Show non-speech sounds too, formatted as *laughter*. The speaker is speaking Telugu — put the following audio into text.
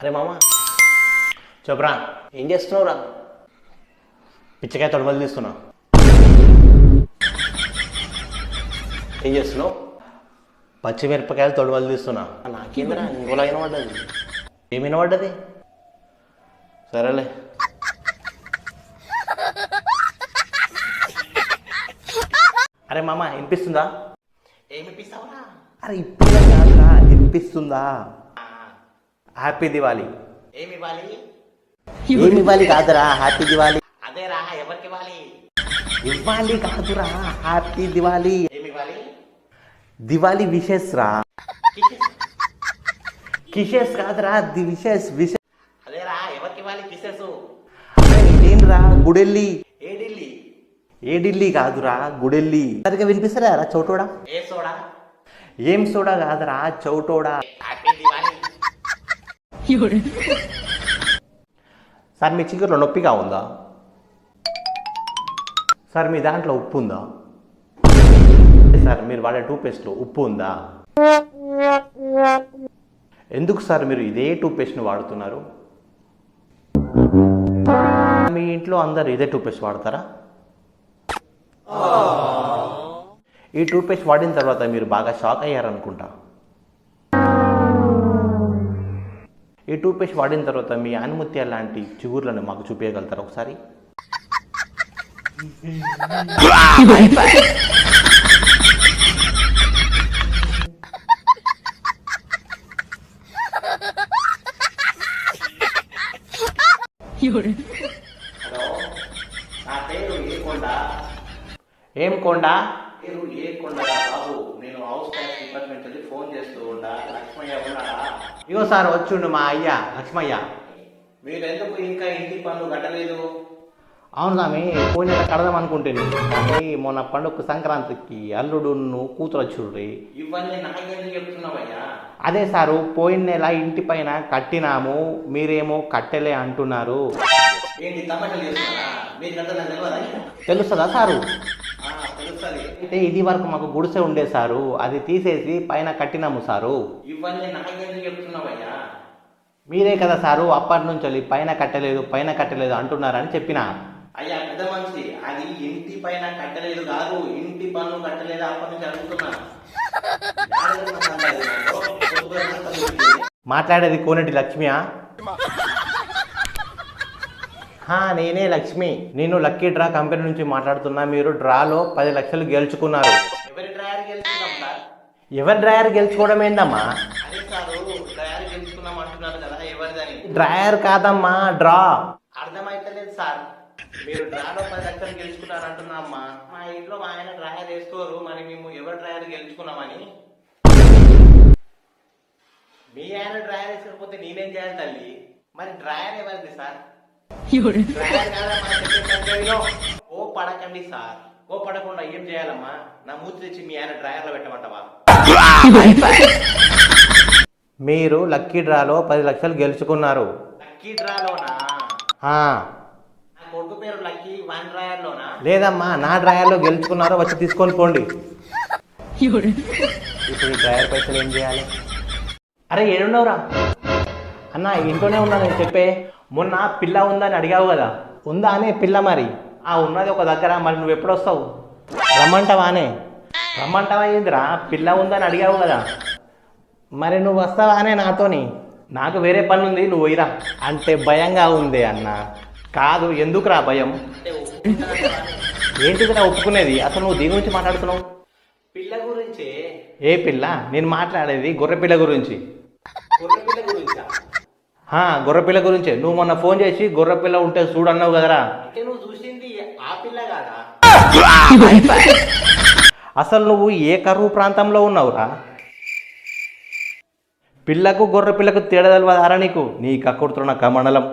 అరే మామ. చెప్పురా. ఏం చేస్తున్నావురా? పిచ్చకాయ తొడవలు తీస్తున్నా. ఏం చేస్తున్నావు? పచ్చిమిరపకాయలు తొడవలు తీస్తున్నా. నాకేంద్రా ఇంకోలా వినబడ్డది ఏమి వినబడ్డది? సరేలే. అరే మామ వినిపిస్తుందా? ఏమి అరే ఇప్పుడు కాదురా వినిపిస్తుందా? హ్యాపీ దివాలి ఏమి ఇవ్వాలి? ఏమి ఇవ్వాలి కాదురా హ్యాపీ దివాలి అదేరా ఎవరికి ఇవ్వాలి? ఇవ్వాలి కాదురా హ్యాపీ దివాలి ఏమి ఇవ్వాలి? దివాలి విషెస్ రా. కిషెస్. కాదురా ది విషెస్ విషెస్ అదేరా ఎవరికి ఇవ్వాలి కిషెస్? నేనురా గుడెల్లి. ఏ ఢిల్లీ? ఏ ఢిల్లీ కాదురా గుడెల్లి. సరిగా వినిపిస్తారా రా చౌటోడా? ఏ సోడా? ఏం సోడా కాదురా చౌటోడా. సార్ మీ చికెన్లో నొప్పిగా ఉందా? సార్ మీ దాంట్లో ఉప్పు ఉందా? సార్ మీరు వాడే టూత్పేస్ట్లో ఉప్పు ఉందా? ఎందుకు సార్ మీరు ఇదే టూత్పేస్ట్ని వాడుతున్నారు? మీ ఇంట్లో అందరు ఇదే టూత్పేస్ట్ వాడతారా? ఈ టూత్పేస్ట్ వాడిన తర్వాత మీరు బాగా షాక్ అయ్యారనుకుంటా. ఈ టూత్పేస్ట్ వాడిన తర్వాత మీ ఆనుమత్య లాంటి చిగుర్లను మాకు చూపించగలుగుతారా ఒకసారి? ఏం కొండ? పేరు ఏ కొండ బాబు నేను హౌస్ ట్యాక్స్ డిపార్ట్మెంట్ నుంచి ఫోన్ చేస్తూ ఉంటా లక్ష్మయ్య ఉన్నాడా? ఇగో సార్ వచ్చిండు మా అయ్య లక్ష్మయ్య. మీరు ఎందుకు ఇంకా ఇంటి పనులు కట్టలేదు? అవును స్వామి పోయిన కడదాం అనుకుంటుంది కానీ మొన్న పండుగ సంక్రాంతికి అల్లుడు నువ్వు కూతురు వచ్చుర్రి. ఇవన్నీ నాకెందుకు చెప్తున్నావయ్యా? అదే సారు పోయిన నెల ఇంటి పైన కట్టినాము మీరేమో కట్టెలే అంటున్నారు. ఏంటి తమాషాలు చేస్తున్నారా? మీకు అంతా నాకు తెలియదా తెలుస్తుందా సారు? అయితే ఇది వరకు మాకు గుడిసె ఉండే సారు అది తీసేసి పైన కట్టినాము సారు. ఇవన్నీ నాకెందుకు చెప్తున్నావయ్యా? మీరే కదా సారు అప్పటి నుంచి పైన కట్టలేదు పైన కట్టలేదు అంటున్నారని చెప్పిన. అయ్యా పెద్ద మనిషి అది ఇంటి పైన కట్టలేదు కాదు ఇంటి పన్ను కట్టలేదు అప్పటి నుంచి అడుగుతున్నా. *laughs* మాట్లాడేది కోనేటి లక్ష్మియా? హా, నేనే లక్ష్మి. నేను లక్కీ డ్రా కంపెనీ నుంచి మాట్లాడుతున్నా. మీరు డ్రాలో పది లక్షలు గెలుచుకున్నారు. ఎవరి డ్రైవర్ గెలుచుకున్నాం సార్? ఎవరి డ్రాయర్ గెలుచుకోవడం ఏందమ్మా? అదే సారు డ్రైవర్ గెలుచుకున్నాం అంటున్నారు కదా ఎవరిదని? డ్రాయర్ కాదమ్మా డ్రా. అర్థమైతలేదు సార్. మీరు డ్రాలో పది లక్షలు గెలుచుకున్నారు అంటున్నామ్మా మా ఇంట్లో మా ఆయన డ్రాయర్ వేసుకోరు. మరి మేము ఎవరు డ్రాయర్ గెలుచుకున్నామని? మీ ఆయన డ్రాయర్ వేసుకోకపోతే నేనేం చేయాలి తల్లి? మరి డ్రాయర్ ఎవరిది సార్? డ్రాయర్ కాదా మన చెప్పే పద్ధతిలో? ఓ పడకండి సార్. ఓ పడకుండా ఏం చేయాలమ్మా? నా మూతి తెచ్చి మీ ఆయన డ్రాయర్లో పెట్టమంటావా? మీరు లక్కీ డ్రాలో పది లక్షలు గెలుచుకున్నారు. లక్కీ డ్రాలోనా? ఆ, నా కొడుకు పేరు లక్కీ వన్ డ్రాయర్లోనా? లేదమ్మా నా డ్రాయర్లో గెలుచుకున్నారో వచ్చి తీసుకొని పోండి. ఇప్పుడు డ్రాయర్ పైసలు ఏం చేయాలి? అరే ఏడున్నావురా? అన్న ఇంట్లోనే ఉన్నా నేను చెప్పే. మొన్న పిల్ల ఉందని అడిగావు కదా? ఉందా అనే పిల్ల మరి. ఆ ఉన్నది ఒక దగ్గర మరి నువ్వు ఎప్పుడు వస్తావు? రమ్మంటావానే రమ్మంటావా ఏందిరా? పిల్ల ఉందని అడిగావు కదా. మరి నువ్వు వస్తావానే నాతోని? నాకు వేరే పని ఉంది నువ్వు పోయిరా. అంటే భయంగా ఉంది అన్న. కాదు ఎందుకురా భయం? ఏంటిదిరా ఒప్పుకునేది? అసలు నువ్వు దీని గురించి మాట్లాడుతున్నావు? పిల్ల గురించే. ఏ పిల్ల? నేను మాట్లాడేది గొర్రె పిల్ల గురించి. గొర్రె పిల్ల గురించా? హా, గొర్రె పిల్ల గురించే. నువ్వు మొన్న ఫోన్ చేసి గొర్రె పిల్ల ఉంటే చూడన్నావు కదరా. అంటే నువ్వు చూసింది ఆ పిల్ల కాదా? అసలు నువ్వు ఏ కరువు ప్రాంతంలో ఉన్నావురా? పిల్లకు గొర్రె పిల్లకు తేడా తెలియదారా నీకు? నీ కక్కుడుతున్న కమండలం.